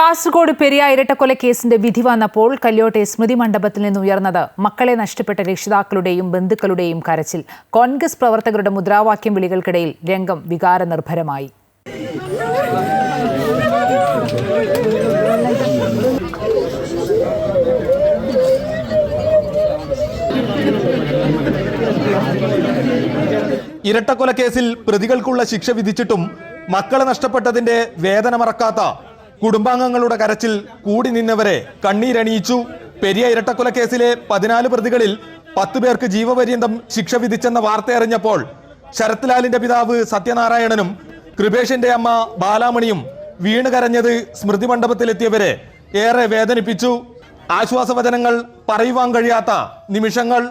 കാസർഗോഡ് പെരിയ ഇരട്ടക്കൊല കേസിന്റെ വിധി വന്നപ്പോൾ കല്യോട്ടെ സ്മൃതി മണ്ഡപത്തിൽ നിന്ന് ഉയർന്നത് മക്കളെ നഷ്ടപ്പെട്ട രക്ഷിതാക്കളുടെയും ബന്ധുക്കളുടെയും കരച്ചിൽ. കോൺഗ്രസ് പ്രവർത്തകരുടെ മുദ്രാവാക്യം വിളികൾക്കിടയിൽ രംഗം വികാരനിർഭരമായി. ഇരട്ടക്കൊല കേസിൽ പ്രതികൾക്കുള്ള ശിക്ഷ വിധിച്ചിട്ടും മക്കളെ നഷ്ടപ്പെട്ടതിന്റെ വേദന മറക്കാത്ത കുടുംബാംഗങ്ങളുടെ കരച്ചിൽ കൂടി നിന്നവരെ കണ്ണീരണിയിച്ചു. പെരിയ ഇരട്ടക്കൊല കേസിലെ പതിനാല് പ്രതികളിൽ പത്ത് പേർക്ക് ജീവപര്യന്തം ശിക്ഷ വിധിച്ചെന്ന വാർത്ത അറിഞ്ഞപ്പോൾ ശരത്ലാലിന്റെ പിതാവ് സത്യനാരായണനും കൃപേഷിന്റെ അമ്മ ബാലാമണിയും വീണ് കരഞ്ഞത് സ്മൃതി മണ്ഡപത്തിലെത്തിയവരെ ഏറെ വേദനിപ്പിച്ചു. ആശ്വാസവചനങ്ങൾ പറയുവാൻ കഴിയാത്ത നിമിഷങ്ങൾ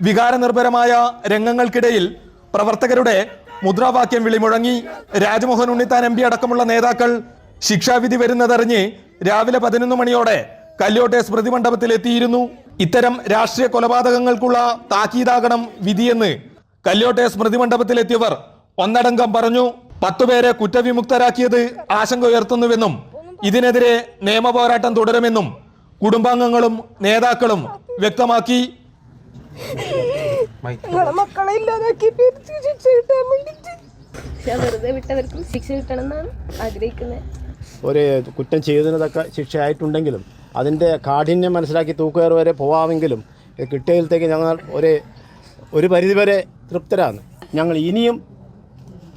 വികാരനിർഭരമായ രംഗങ്ങൾക്കിടയിൽ പ്രവർത്തകരുടെ മുദ്രാവാക്യം വിളിമുഴങ്ങി. രാജ്മോഹൻ ഉണ്ണിത്താൻ എം അടക്കമുള്ള നേതാക്കൾ ശിക്ഷാവിധി വരുന്നതറിഞ്ഞ് രാവിലെ പതിനൊന്ന് മണിയോടെ കല്യോട്ടെ സ്മൃതി മണ്ഡപത്തിൽ എത്തിയിരുന്നു ഇത്തരം രാഷ്ട്രീയ കൊലപാതകങ്ങൾക്കുള്ള താക്കീതാകണം വിധിയെന്ന് കല്യോട്ടെ സ്മൃതി മണ്ഡപത്തിലെത്തിയവർ ഒന്നടങ്കം പറഞ്ഞു. പത്തുപേരെ കുറ്റവിമുക്തരാക്കിയത് ആശങ്ക ഉയർത്തുന്നുവെന്നും ഇതിനെതിരെ നിയമപോരാട്ടം തുടരുമെന്നും കുടുംബാംഗങ്ങളും നേതാക്കളും വ്യക്തമാക്കി. മക്കളെ ഇല്ലാതാക്കി ശിക്ഷ കിട്ടാൻ വേണ്ടിട്ട്. പക്ഷെ വെറുതെ വിട്ടവർക്കും ശിക്ഷ കിട്ടണം എന്നാണ് ആഗ്രഹിക്കുന്നത്. ഒരു കുറ്റം ചെയ്തതിനതൊക്കെ ശിക്ഷയായിട്ടുണ്ടെങ്കിലും അതിന്റെ കാഠിന്യം മനസ്സിലാക്കി തൂക്കുകയർ വരെ പോവാമെങ്കിലും ഇത് കിട്ടിയതിലത്തേക്ക് ഞങ്ങൾ ഒരു ഒരു പരിധിവരെ തൃപ്തരാണ്. ഞങ്ങൾ ഇനിയും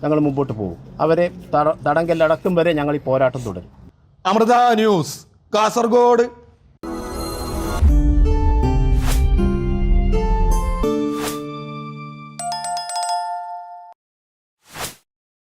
ഞങ്ങൾ മുമ്പോട്ട് പോകും. അവരെ തട തടങ്കലടക്കും വരെ ഞങ്ങൾ ഈ പോരാട്ടം തുടരും. അമൃത ന്യൂസ് കാസർഗോഡ്.